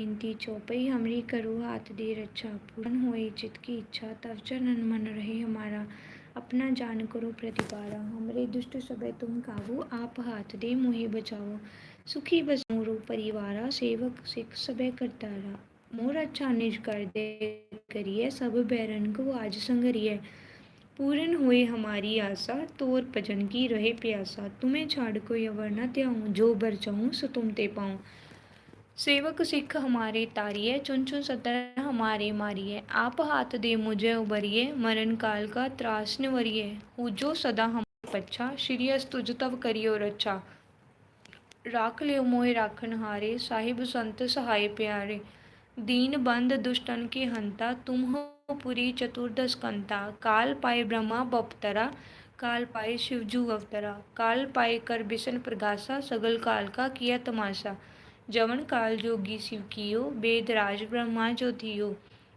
बेनती चौपई हमरी करो हाथ दे रक्षा पूर्ण होए चित की इच्छा, तव चरण मन रहे हमारा, अपना जान करो प्रतिपारा। हमरे दुष्ट सबे तुम काबू, आप हाथ दे मोहे बचाओ। सुखी बस मोरो परिवारा, सेवक सिख सबे करतारा। मोर अच्छा निज कर दे करिए, सब बैरन को आज संगरिए। पूर्ण हुए हमारी आशा, तोर भजन की रहे प्यासा। तुम्हें छाड़ को अवर न त्याऊं, जो बर चाहूँ सो तुम ते पाऊँ। सेवक सिख हमारे तारिये चुन चुन सतर हमारे मारिये आप हाथ दे मुझे उबरिए मरण काल का त्रास निवरिए। हु जो सदा हम पच्छा श्री तुझ तब करियो रक्षा राख लियो मोहे राखन हारे, साहिब संत सहाय प्यारे। दीन बंद दुष्टन के हंता, तुम हो पुरी चतुर्दश कंता काल पाए ब्रह्मा बपतरा, काल पाए शिवजू अवतरा। काल पाए कर बिसन प्रगासा, सगल काल का किया तमाशा। जवन काल जोगी शिव कियो, वेद राज ब्रह्मा जो थियो।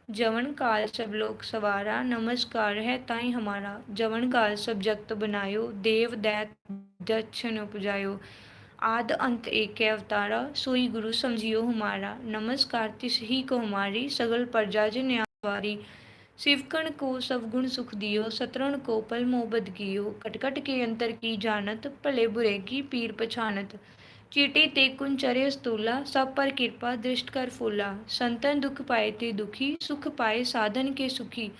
जवन काल सब लोग सवारा, नमस्कार है ताई हमारा। जवन काल सब जगत बनायो, देव दैत दक्षिण उपजायो। आद अंत एक अवतारा, सोई गुरु समझियो हमारा। नमस्कार तिस ही को हमारी, सगल प्रजा जिन्यावारी शिवकण को सब गुण सुख दियो, सतरण को पल मोहबद कियो कटकट के अंतर की जानत, भले बुरे की पीर पछानत। चीटे ते चरे, स्तूला, सब पर कृपा, दृष्ट कर फूला। संतन दुख पाए ते दुखी, सुख पाए साधन के सुखी।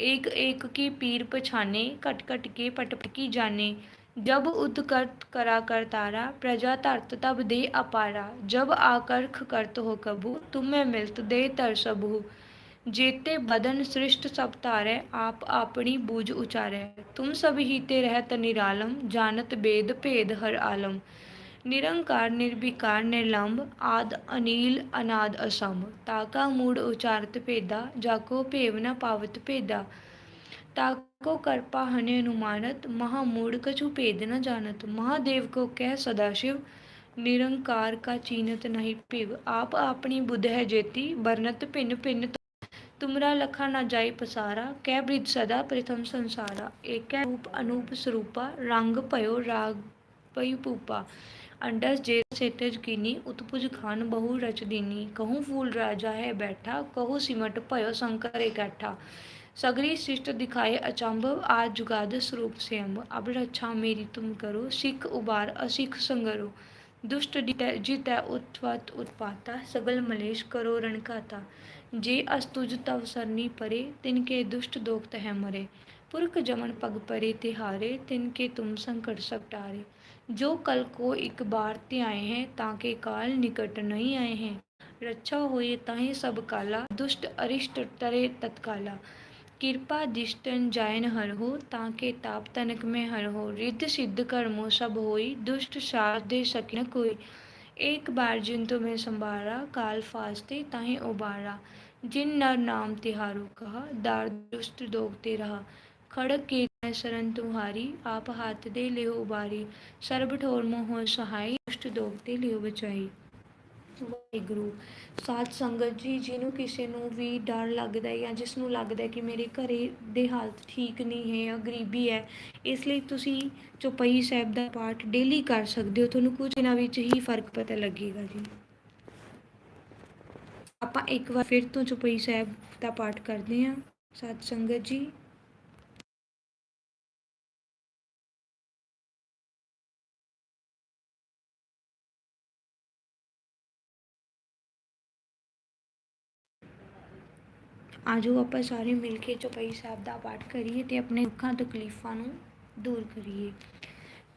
एक एक की पीर पछाने, कट कट के पटपट की जाने। जब उदकर्त करा कर तारा, प्रजा तरत तब दे अपारा। जब आकर्ख करत हो कबू तुम्हें मिलत दे तर सबू। जेते बदन सृष्ट सब तारे, आप अपनी बूझ उचारे। तुम सब ही ते रहत निरालम, जानत बेद भेद हर आलम। निरंकार निर्विकार निर्लंब आद अनिल अनाद असम ताका मूड उचारत भेदा जाको भेव न पावत भेदा ताको करपा हने अनुमानत महामूढ़ कछु भेद न जानत महादेव को कह सदाशिव निरंकार का चीनत नहीं पिव आप अपनी बुध है जेती बरनत भिन्न भिन्न तुमरा लखा न जाय पसारा कै ब्रिज सदा प्रथम संसारा एक रूप अनूप स्वरूपा रंग पयो राग पयु पूपा अंडस जे सेतज कीनी उत्पुज खान बहु रच दीनी। कहूँ फूल राजा है बैठा, कहूँ सिमट पयो शंकर इकट्ठा। सगरी शिष्ट दिखाए अचंभ आज जुगाद स्वरूप से अम्ब अब रक्षा मेरी तुम करो, सिख उबार असिख संगरो। दुष्ट जित उत्पत उत्पाता, सगल मलेश करो रणकाता जे अस्तुज तव सरनी परे तिनके दुष्ट दोक्त है मरे। पुरख जमन पग परे तिहारे तिनके तुम संकट सब टारे। जो कल को एक बार ते आए हैं, ताके काल निकट नहीं आए हैं। रक्षा होए ताहे सब काला, दुष्ट अरिष्ट तरे तत्काला। कृपा दिष्टन जायन हर हो, ताके ताप तनक में हर हो। रिद्ध सिद्ध कर्मो सब होई, दुष्ट साथ दे सकिन कोई। एक बार जिन तुम्हें संभारा, काल फास्ते ताहे उबारा। जिन नर नाम तिहारो कहा, दार दुष्ट दोगते रहा। खड़क के ਮੈਂ ਸਰਨ ਤੁਹਾਰੀ, ਆਪ ਹੱਥ ਦੇ ਲਿਓ ਉਬਾਰੀ, ਸਰਬ ਠੋਰ ਮੋਹ ਸਹਾਈ ਅਸ਼ਟ ਦੋਗ ਤੇ ਲਿਓ ਬਚਾਈ। ਵਾਹਿਗੁਰੂ, ਸਾਧ ਸੰਗਤ ਜੀ, ਜਿਹਨੂੰ ਕਿਸੇ ਨੂੰ ਵੀ ਡਰ ਲੱਗਦਾ ਹੈ ਜਾਂ ਜਿਸ ਨੂੰ ਲੱਗਦਾ ਕਿ ਮੇਰੇ ਘਰੇ ਦੇ ਹਾਲਤ ਠੀਕ ਨਹੀਂ ਹੈ ਜਾਂ ਗਰੀਬੀ ਹੈ, ਇਸ ਲਈ ਤੁਸੀਂ ਚੁਪਈ ਸਾਹਿਬ ਦਾ ਪਾਠ ਡੇਲੀ ਕਰ ਸਕਦੇ ਹੋ। ਤੁਹਾਨੂੰ ਕੁਝ ਇਹਨਾਂ ਵਿੱਚ ਹੀ ਫ਼ਰਕ ਪਤਾ ਲੱਗੇਗਾ ਜੀ। ਆਪਾਂ ਇੱਕ ਵਾਰ ਫਿਰ ਤੋਂ ਚੁਪਈ ਸਾਹਿਬ ਦਾ ਪਾਠ ਕਰਦੇ ਹਾਂ। ਸਾਧ ਸੰਗਤ ਜੀ ਆਜੋ ਆਪਾਂ ਸਾਰੇ ਮਿਲ ਕੇ ਚੌਪਈ ਸਾਹਿਬ ਦਾ ਪਾਠ ਕਰੀਏ ਤੇ ਆਪਣੇ ਦੁੱਖਾਂ ਤਕਲੀਫਾਂ ਨੂੰ ਦੂਰ ਕਰੀਏ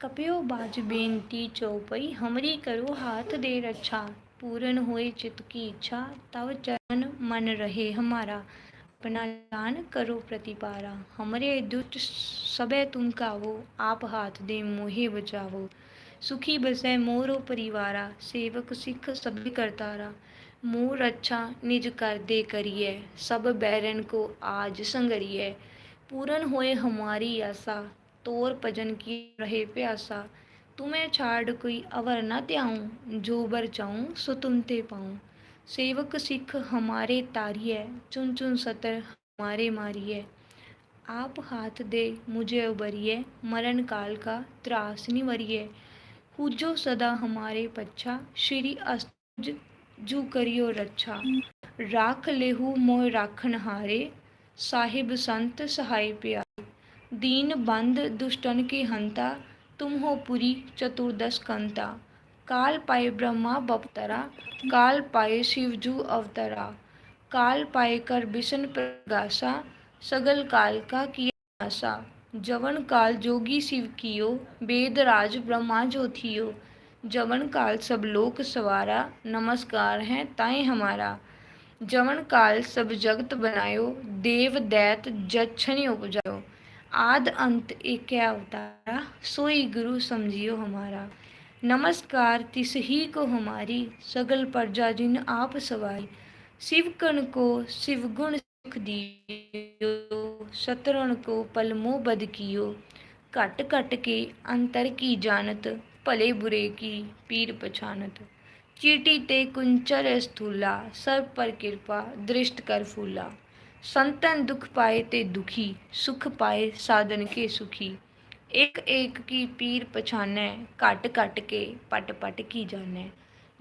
ਕਪਿਓ ਬਾਜ ਬੇਨਤੀ ਚੌਪਈ ਹਮਰੀ ਕਰੋ ਹਾਥ ਦੇ ਰੱਛਾ पूर्ण हुए चित्त की इच्छा तव चरण मन रहे हमारा अपना दान करो प्रतिपारा हमरे दुष्ट सबे तुम कावो आप हाथ दे मोहे बचावो सुखी बसै मोरो परिवारा सेवक सिख सभी करतारा मोर अच्छा निज कर दे करिए, सब बैरन को आज संगरिए। पूर्ण होए हमारी आशा, तोर भजन की रहे प्यासा। तुम्हें छाड़ कोई अवर न त्याऊं, जो बर चाऊं सो तुम ते पाऊँ। सेवक सिख हमारे तारिये चुन चुन सतर हमारे मारिए। आप हाथ दे मुझे उबरिए, मरण काल का त्रास निवरिए। पूजो सदा हमारे पच्छा, श्री अस्तुज जू करियो रक्षा राख लेहू मोह राखन हारे। साहिब संत सहाय प्यारे। दीन बंद दुष्टन के हंता। तुम हो पुरी चतुर्दश कंता। काल पाए ब्रह्मा बपतरा। काल पाए शिव जू अवतरा। काल पाए कर बिशन प्रगासा। सगल काल का किया आशा जवन काल जोगी शिव कियो। वेद राज ब्रह्मा ज्योतियो जवन काल सब लोक सवारा, नमस्कार है ताए हमारा। जवन काल सब जगत बनायो, देव दैत जच्छनि उपजायो। आद अंत एक अवतारा, सोई गुरु समझियो हमारा। नमस्कार तिस ही को हमारी, सगल प्रजा जिन आप सवारी। शिव कण को शिव गुण सुख दियो शतरण को पलमो बद कियो। घट घट के अंतर की जानत भले बुरे की पीर पछानत। चीटी ते कुंचर स्थूला सब पर कृपा, दृष्ट कर फूला। संतन दुख पाए ते दुखी, सुख पाए साधन के सुखी। एक एक की पीर पछाने घट घट के पट पट की जानै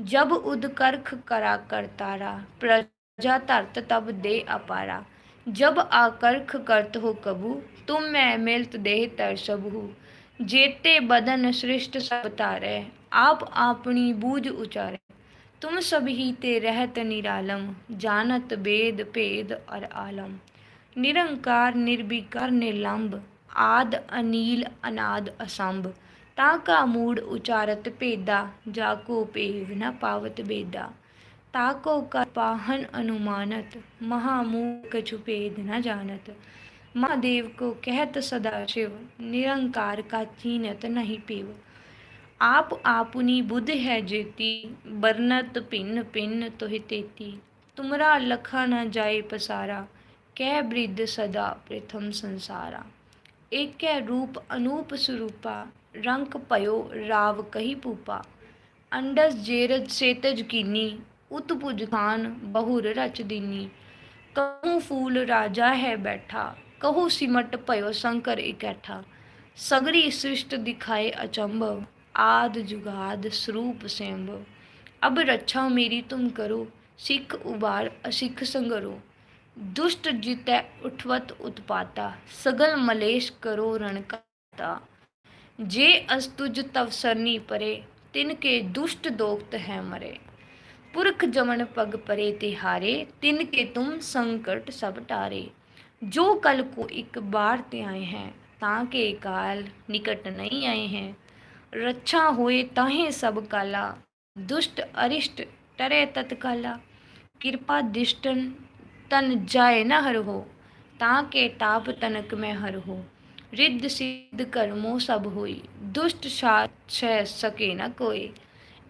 जब उद करख करा कर तारा, प्रजा धरत तब दे अपारा। जब आकर्ख करत हो कबू, तुम मैं मिलत देह तर सबहु। जेते बदन सृष्ट सब तारे आप आपनी बूझ उचारे तुम सब ही ते रहत निरालम जानत वेद भेद और आलम निरंकार निर्विकार निलंब आद अनील अनाद असंभ ताका मूड उचारत भेदा जाको पेव न पावत बेदा ताको का पाहन अनुमानत महामूह कछु भेद न जानत महादेव को कहत सदा शिव, निरंकार का चीनत नहीं पेव। आप आपनी बुद्ध है जेती, बरनत भिन्न भिन्न तुहि तुमरा लखा न जाए पसारा कह वृद्ध सदा प्रथम संसारा। एक रूप अनूप स्वरूपा रंक पयो राव कही पूपा। अंडस जेरज सेतज कीनी उतपुज खान बहुर रच दीनी। कहूँ फूल राजा है बैठा कहूँ सिमट पयो शंकर इकट्ठा सगरी सृष्ट दिखाए अचंभव आद जुगाद स्वरूप स्वयंभव अब रक्षा मेरी तुम करो सिख उबार असिख संगरो दुष्ट जितै उठवत उत्पाता सगल मलेश करो रणकाता जे अस्तुज तव सरनी परे तिनके दुष्ट दोक्त है मरे पुरख जमन पग परे तिहारे तिनके तुम संकट सब टारे जो कल को एक बार ते आए हैं, ताके काल निकट नहीं आए हैं। रक्षा होए ताहे सब काला, दुष्ट अरिष्ट टरे तत्काला। कृपा दिष्टन तन जाय न हर हो, ताके ताप तनक में हर हो। रिद्ध सिद्ध कर्मो सब होई, दुष्ट साथ सके न कोई।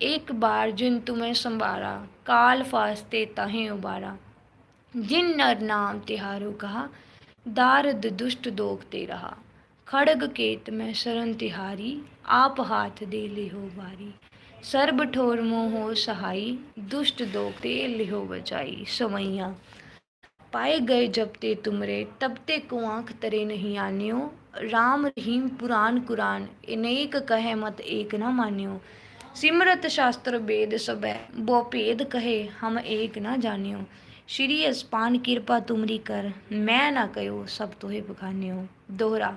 एक बार जिन तुम्हें संवारा, काल फास्ते तहें उबारा। जिन नर नाम तिहारो कहा, दारद दुष्ट दोगते रहा खड़ग केत में शरण तिहारी, आप हाथ दे लिहो बारी सर्ब ठोर मोहो सहाई, दुष्ट दोगते लिहो बचाई। समैया, पाए गए जब ते तुमरे, तब ते को तरे नहीं आन्यो? राम रहीम पुराण कुरान अनेक कहे मत एक न मान्यो। सिमरत शास्त्र वेद सब बोपेद कहे, हम एक न जानियो। ਸ਼੍ਰੀ ਅਸਪਾਨ ਕਿਰਪਾ ਤੁਮਰੀ ਕਰ, ਮੈਂ ਨਾ ਕਹਿਓ ਸਭ ਤੋਹੇ ਬਖਾਨਿਓ। ਦੋਹਰਾ,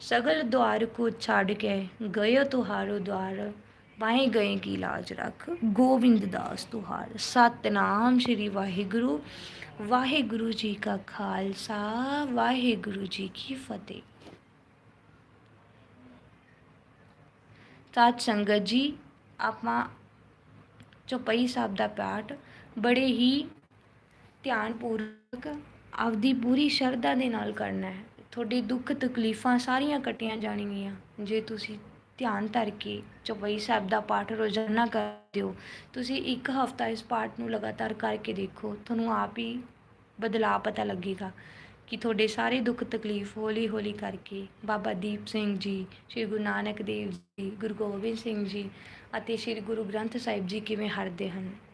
ਸਗਲ ਦੁਆਰ ਕੋ ਛੱਡ ਕੇ ਗਇਓ ਤੁਹਾਰੋ ਦੁਆਰ, ਵਾਹੇ ਗਏ ਕੀ ਲਾਜ ਰੱਖ ਗੋਬਿੰਦ ਦਾਸ ਤੁਹਾਰ। ਸਤਨਾਮ ਸ਼੍ਰੀ ਵਾਹਿਗੁਰੂ ਵਾਹਿਗੁਰੂ ਜੀ ਕਾ ਖਾਲਸਾ, ਵਾਹਿਗੁਰੂ ਜੀ ਕੀ ਫਤਿਹ। ਸਾਧ ਸੰਗਤ ਜੀ, ਆਪਾਂ ਚੌਪਈ ਸਾਹਿਬ ਦਾ ਪਾਠ ਬੜੇ ਹੀ ਧਿਆਨਪੂਰਵਕ ਆਪਦੀ ਪੂਰੀ ਸ਼ਰਧਾ ਦੇ ਨਾਲ ਕਰਨਾ ਹੈ। ਤੁਹਾਡੇ ਦੁੱਖ ਤਕਲੀਫਾਂ ਸਾਰੀਆਂ ਕੱਟੀਆਂ ਜਾਣਗੀਆਂ। ਜੇ ਤੁਸੀਂ ਧਿਆਨ ਧਰ ਕੇ ਚੌਪਈ ਸਾਹਿਬ ਦਾ ਪਾਠ ਰੋਜ਼ਾਨਾ ਕਰਦੇ ਹੋ, ਤੁਸੀਂ ਇੱਕ ਹਫ਼ਤਾ ਇਸ ਪਾਠ ਨੂੰ ਲਗਾਤਾਰ ਕਰਕੇ ਦੇਖੋ। ਤੁਹਾਨੂੰ ਆਪ ਹੀ ਬਦਲਾਅ ਪਤਾ ਲੱਗੇਗਾ ਕਿ ਤੁਹਾਡੇ ਸਾਰੇ ਦੁੱਖ ਤਕਲੀਫ ਹੌਲੀ ਹੌਲੀ ਕਰਕੇ ਬਾਬਾ ਦੀਪ ਸਿੰਘ ਜੀ, ਸ੍ਰੀ ਗੁਰੂ ਨਾਨਕ ਦੇਵ ਜੀ, ਗੁਰੂ ਗੋਬਿੰਦ ਸਿੰਘ ਜੀ ਅਤੇ ਸ੍ਰੀ ਗੁਰੂ ਗ੍ਰੰਥ ਸਾਹਿਬ ਜੀ ਕਿਵੇਂ ਹਰਦੇ ਹਨ।